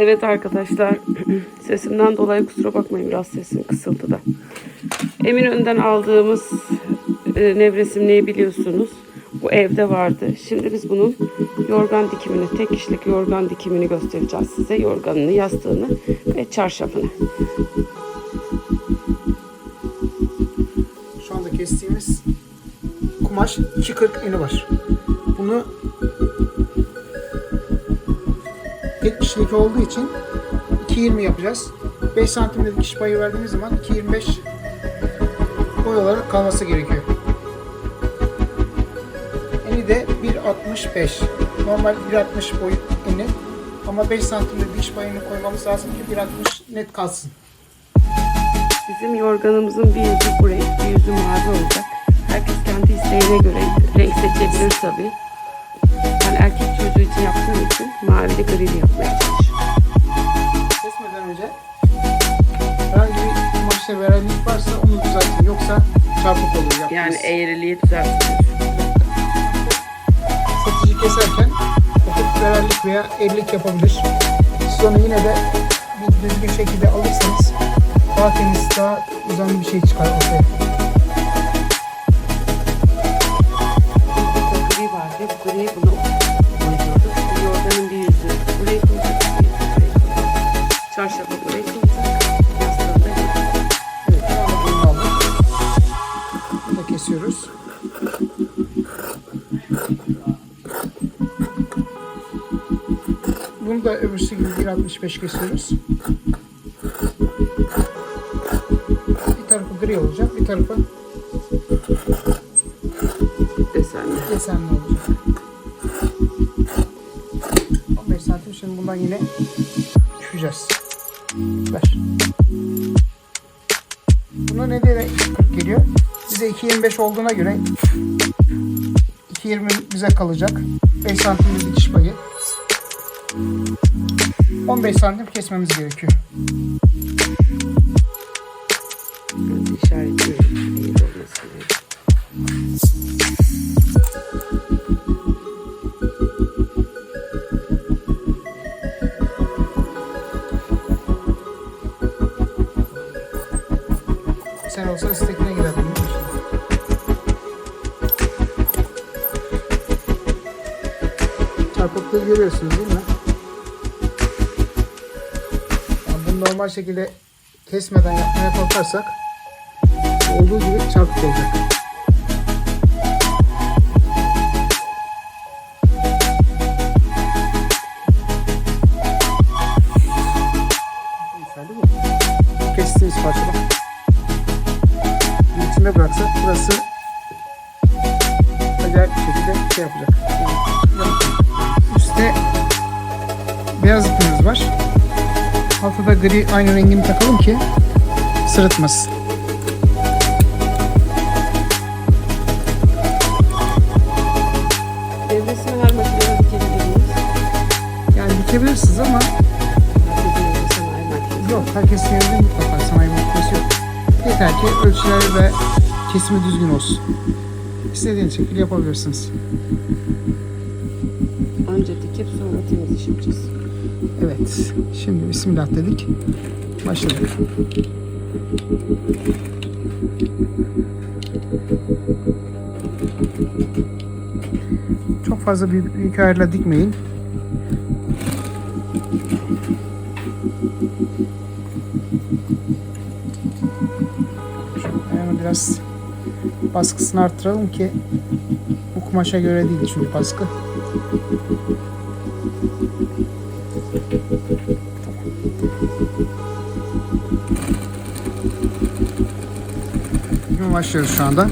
Evet arkadaşlar sesimden dolayı kusura bakmayın biraz sesim kısıldı da. Eminönü'nden aldığımız e, nevresimliği biliyorsunuz. Bu evde vardı. Şimdi biz bunun yorgan dikimini, tek kişilik yorgan dikimini göstereceğiz size. Yorganını, yastığını ve çarşafını. Şu anda kestiğimiz kumaş 2.40 eni var. Bunu tek kişilik olduğu için 2.20 yapacağız. 5 santimlik dikiş payı verdiğimiz zaman 2.25 boy olarak kalması gerekiyor. Eni de 1.65. Normal 1.60 boy eni. Ama 5 santimlik dikiş payını koymamız lazım ki 1.60 net kalsın. Bizim yorganımızın bir yüzü burayı, bir yüzü mavi olacak. Herkes kendi isteğine göre renk seçebilir tabii. Ben erkek yaptığım için mavili grili yapmaya çalışıyorum. kesmeden önce herhangi bir kumaşta verenlik varsa onu düzeltin. Yoksa çarpık olur yaptığınız. Yani eğriliği düzeltilir. Satıcı keserken hafif vererlik veya evlilik yapabilir. Onu yine de bir düzgün şekilde alırsanız daha temiz, daha düzenli bir şey çıkar ortaya. Bunu da öbürsü gibi 1.65 kesiyoruz. Bir tarafı gri olacak, bir tarafı Desenli. desenli olacak. 15 santim şimdi bundan yine düşeceğiz. Ver. Buna ne de 40 geliyor? Bize 2.25 olduğuna göre 2.20 bize kalacak. 5 santim bir dikiş payı. 15 santim kesmemiz gerekiyor. Sen olsa istekine girerdin. Çarpıklığı görüyorsunuz değil mi? Normal şekilde kesmeden yapmaya kalkarsak olduğu gibi çarpık olacak. Kestiğimiz parçada içinde bıraksak burası acayip bir şekilde şey yapacak. Üstte beyaz ipimiz var. Da gri aynı rengini takalım ki sırıtmasın. Devresini her makineye dikebilir miyiz? Yani dikebilirsiniz ama yok herkes yerinde mutlaka sanayi makinesi yok. Yeter ki ölçüleri ve kesimi düzgün olsun. İstediğiniz şekilde yapabilirsiniz. Önce dikip sonra temiz iş yapacağız. Evet. Şimdi Bismillah dedik. Başladık. Çok fazla büyük, büyük ayarla dikmeyin. Şu biraz baskısını arttıralım ki kumaşa göre değil çünkü baskı. Bugün başlıyoruz şu anda.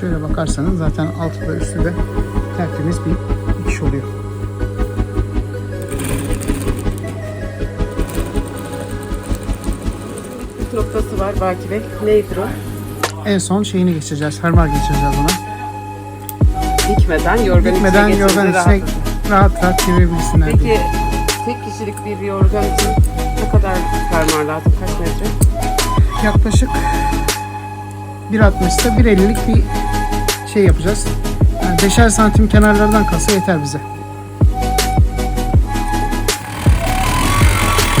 Şöyle bakarsanız zaten altı da üstü de tertemiz bir dikiş oluyor. Püf noktası var Baki Bey. Nedir o? En son şeyini geçeceğiz. Fermuar geçireceğiz buna. Dikmeden yorgan Bitmeden içine yorgan geçince içine rahat. rahat rahat çevirebilsinler diye. Peki tek kişilik bir yorgan için ne kadar fermuar lazım? Kaç metre? Yaklaşık 1.60 ise 1.50'lik bir şey yapacağız. Yani 5'er santim kenarlardan kalsa yeter bize.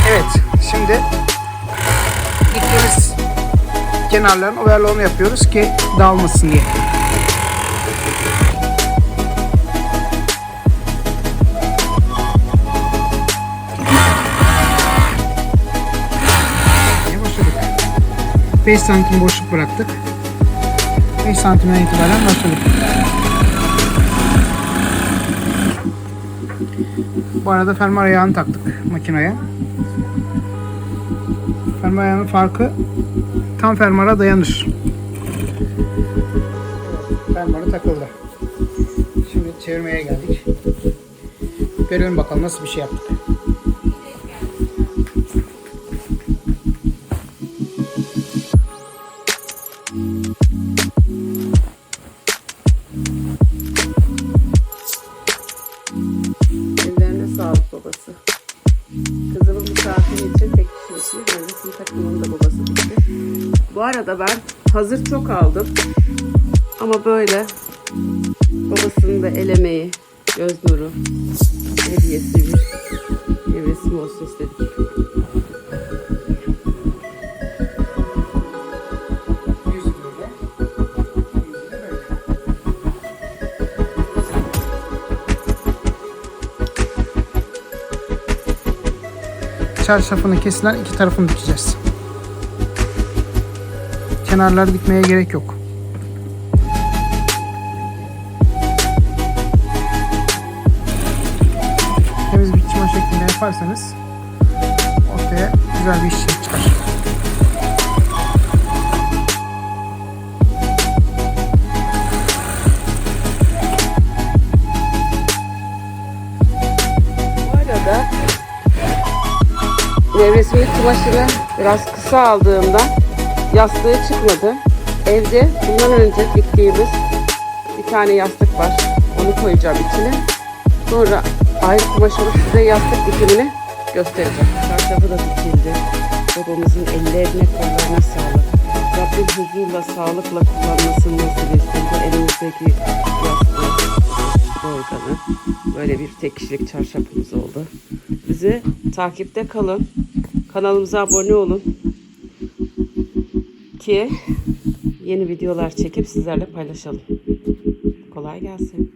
Evet, şimdi kenarların overlock'unu yapıyoruz ki dağılmasın diye başladık. 5 santim boşluk bıraktık. 5 santimden itibaren başladık. Bu arada fermuar ayağını taktık makineye. Fermuar ayağının farkı tam fermuara dayanır. Fermuarı takıldı. Şimdi çevirmeye geldik. Görelim bakalım nasıl bir şey yaptık. Ellerine sağlık babası. Kızımın misafiri için tek bir nevresim takımının da babası bitti. Bu arada ben hazır çok aldım. Ama böyle babasının da el emeği, göz nuru hediyesi bir nevresim olsun istedik. Çarşafını kesilen iki tarafını dikeceğiz. Kenarları dikmeye gerek yok. Temiz bir çima şeklinde yaparsanız ortaya güzel bir iş çıkar. Nevresimlik çamaşırı biraz kısa aldığımda yastığı çıkmadı. Evde bundan önce diktiğimiz bir tane yastık var. Onu koyacağım içine. Sonra ayrı kumaşımı size yastık dikimini göstereceğim. Çarşafı da dikildi. Babamızın ellerine kollarına sağlık. Rabbim huzurla, sağlıkla kullanmasını nasip etsin. Bu elimizdeki yastığı, yorganı. Böyle bir tek kişilik çarşafımız oldu. Bizi takipte kalın. Kanalımıza abone olun. Ki yeni videolar çekip sizlerle paylaşalım. Kolay gelsin.